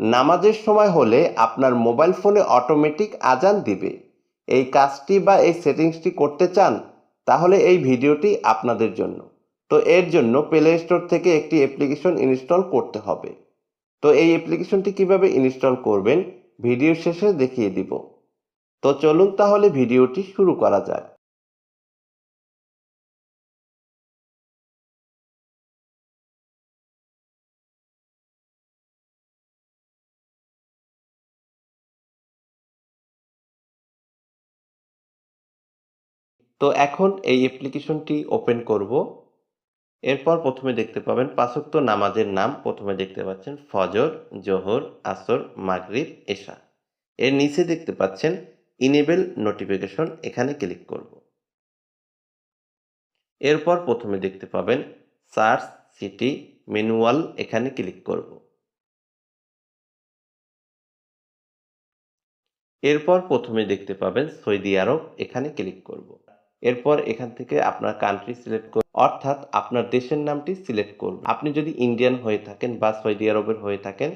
নামাজের সময় হলে আপনার মোবাইল ফোনে অটোমেটিক আজান দিবে। এই কাজটি বা এই সেটিংসটি করতে চান, তাহলে এই ভিডিওটি আপনাদের জন্য। তো এর জন্য প্লে স্টোর থেকে একটি অ্যাপ্লিকেশন ইনস্টল করতে হবে। তো এই অ্যাপ্লিকেশনটি কীভাবে ইনস্টল করবেন, ভিডিও শেষে দেখিয়ে দিব। তো চলুন তাহলে ভিডিওটি শুরু করা যাক। তো এখন এই অ্যাপ্লিকেশনটি ওপেন করব। এরপর প্রথমে দেখতে পাবেন পাঁচক্ত নামাজের নাম। প্রথমে দেখতে পাচ্ছেন ফজর, জোহর, আসর, মাগরিব, এশা। এর নিচে দেখতে পাচ্ছেন ইনেবেল নোটিফিকেশন এখানে ক্লিক করব। এরপর প্রথমে দেখতে পাবেন সার্চ সিটি ম্যানুয়াল এখানে ক্লিক করব। এরপর প্রথমে দেখতে পাবেন সৌদি আরব। এখানে ক্লিক করব। এরপর এখান থেকে আপনার কান্ট্রি সিলেক্ট করব অর্থাৎ আপনার দেশের নামটি সিলেক্ট করব আপনি যদি ইন্ডিয়ান হয়ে থাকেন বা সৌদি আরবের হয়ে থাকেন,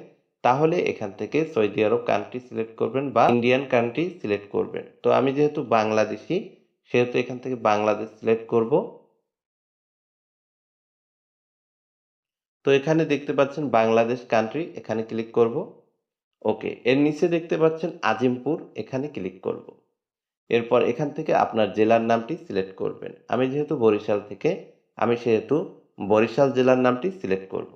তাহলে এখান থেকে সৌদি আরব কান্ট্রি সিলেক্ট করবেন বা ইন্ডিয়ান কান্ট্রি সিলেক্ট করবেন। তো আমি যেহেতু বাংলাদেশি, সেহেতু এখান থেকে বাংলাদেশ সিলেক্ট করব। তো এখানে দেখতে পাচ্ছেন বাংলাদেশ কান্ট্রি এখানে ক্লিক করব। ওকে এর নিচে দেখতে পাচ্ছেন আজিমপুর, এখানে ক্লিক করব। এরপর এখান থেকে আপনার জেলার নামটি সিলেক্ট করবেন। আমি যেহেতু বরিশাল থেকে, আমি সেহেতু বরিশাল জেলার নামটি সিলেক্ট করব।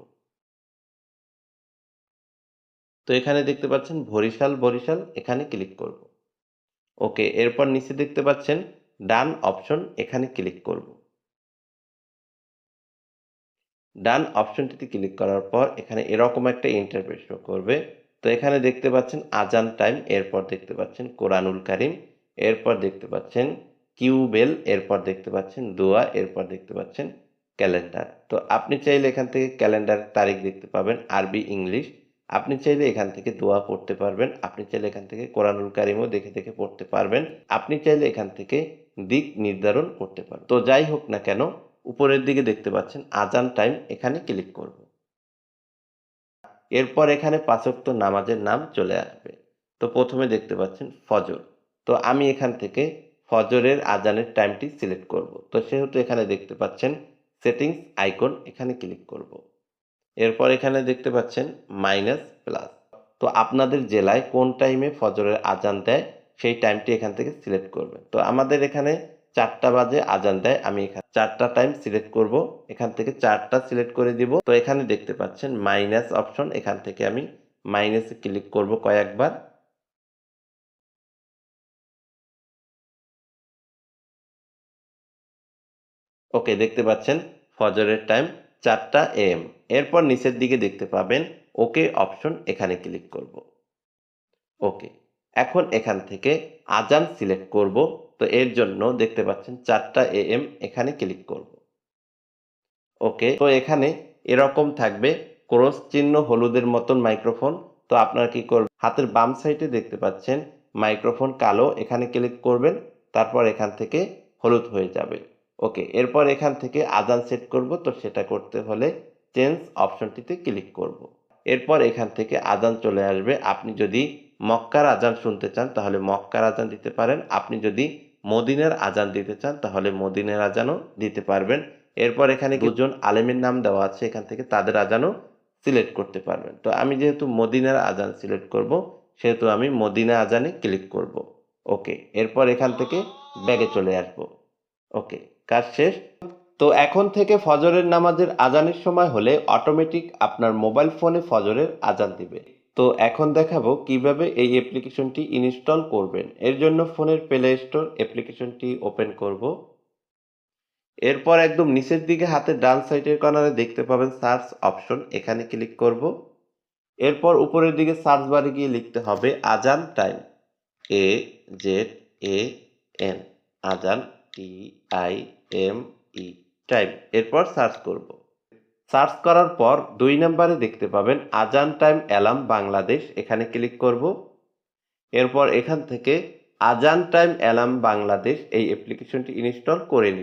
তো এখানে দেখতে পাচ্ছেন বরিশাল বরিশাল, এখানে ক্লিক করব। ওকে, এরপর নিচে দেখতে পাচ্ছেন ডান অপশন, এখানে ক্লিক করব। ডান অপশনটিতে ক্লিক করার পর এখানে এরকম একটা ইন্টারফেস শো করবে। তো এখানে দেখতে পাচ্ছেন আজান টাইম এরপর দেখতে পাচ্ছেন কোরআনুল কারিম এরপর দেখতে পাচ্ছেন কিউবেল, এরপর দেখতে পাচ্ছেন দোয়া, এরপর দেখতে পাচ্ছেন ক্যালেন্ডার। তো আপনি চাইলে এখান থেকে ক্যালেন্ডারের তারিখ দেখতে পাবেন, আরবি, ইংলিশ। আপনি চাইলে এখান থেকে দোয়া পড়তে পারবেন, আপনি চাইলে এখান থেকে কোরআনুল কারিমও দেখে দেখে পড়তে পারবেন, আপনি চাইলে এখান থেকে দিক নির্ধারণ করতে পারবেন। তো যাই হোক না কেন, উপরের দিকে দেখতে পাচ্ছেন আজান টাইম, এখানে ক্লিক করব। এরপর এখানে পাঁচক্ত নামাজের নাম চলে আসবে। তো প্রথমে দেখতে পাচ্ছেন ফজর। তো আমি এখান থেকে ফজরের আজানের টাইমটি সিলেক্ট করব। তো সেহেতু এখানে দেখতে পাচ্ছেন সেটিংস আইকন এখানে ক্লিক করব। এরপর এখানে দেখতে পাচ্ছেন মাইনাস প্লাস তো আপনাদের জেলায় কোন টাইমে ফজরের আজান দেয় সেই টাইমটি এখান থেকে সিলেক্ট করবেন। তো আমাদের এখানে চারটা বাজে আজান দেয়, আমি এখানে চারটা টাইম সিলেক্ট করব। এখান থেকে চারটা সিলেক্ট করে দিব। তো এখানে দেখতে পাচ্ছেন মাইনাস অপশন এখান থেকে আমি মাইনাসে ক্লিক করব কয়েকবার। ওকে, দেখতে পাচ্ছেন? ফজরের টাইম চারটা এম এরপর নিচের দিকে দেখতে পাবেন ওকে অপশন এখানে ক্লিক করব। ওকে, এখন এখান থেকে আজান সিলেক্ট করব। তো এর জন্য দেখতে পাচ্ছেন চারটা এম এখানে ক্লিক করব। ওকে, তো এখানে এরকম থাকবে ক্রস চিহ্ন হলুদের মতন মাইক্রোফোন তো আপনারা কি করবেন? হাতের বাম সাইডে দেখতে পাচ্ছেন মাইক্রোফোন কালো, এখানে ক্লিক করবেন। তারপর এখান থেকে হলুদ হয়ে যাবে। ওকে এরপর এখান থেকে আজান সেট করব। তো সেটা করতে হলে চেঞ্জ অপশনটিতে ক্লিক করব। এরপর এখান থেকে আজান চলে আসবে। আপনি যদি মক্কার আজান শুনতে চান তাহলে মক্কার আজান দিতে পারেন। আপনি যদি মদিনের আজান দিতে চান তাহলে মদিনের আজানও দিতে পারবেন। এরপর এখানে দুজন আলেমের নাম দেওয়া আছে। এখান থেকে তাদের আজানও সিলেক্ট করতে পারবেন। তো আমি যেহেতু মদিনার আজান সিলেক্ট করব সেহেতু আমি মদিনা আজানে ক্লিক করব। ওকে এরপর এখান থেকে ব্যাগে চলে আসব। ওকে, কাজ শেষ। তো এখন থেকে ফজরের নামাজের আজানের সময় হলে অটোমেটিক আপনার মোবাইল ফোনে ফজরের আজান দিবে। তো এখন দেখাবো কীভাবে এই অ্যাপ্লিকেশনটি ইনস্টল করবেন। এর জন্য ফোনের প্লে স্টোর অ্যাপ্লিকেশনটি ওপেন করব। এরপর একদম নিচের দিকে হাতে ডান সাইডের কর্নারে দেখতে পাবেন সার্চ অপশন এখানে ক্লিক করব। এরপর উপরের দিকে সার্চ বারে গিয়ে লিখতে হবে Azan time A Z A N Azan T I M E time এরপর সার্চ করব। সার্চ করার পর দুই নম্বরে দেখতে পাবেন আজান টাইম অ্যালার্ম বাংলাদেশ, এখানে ক্লিক করব। এরপর এখান থেকে আজান টাইম অ্যালার্ম বাংলাদেশ, এই অ্যাপ্লিকেশনটি ইনস্টল করে নিব।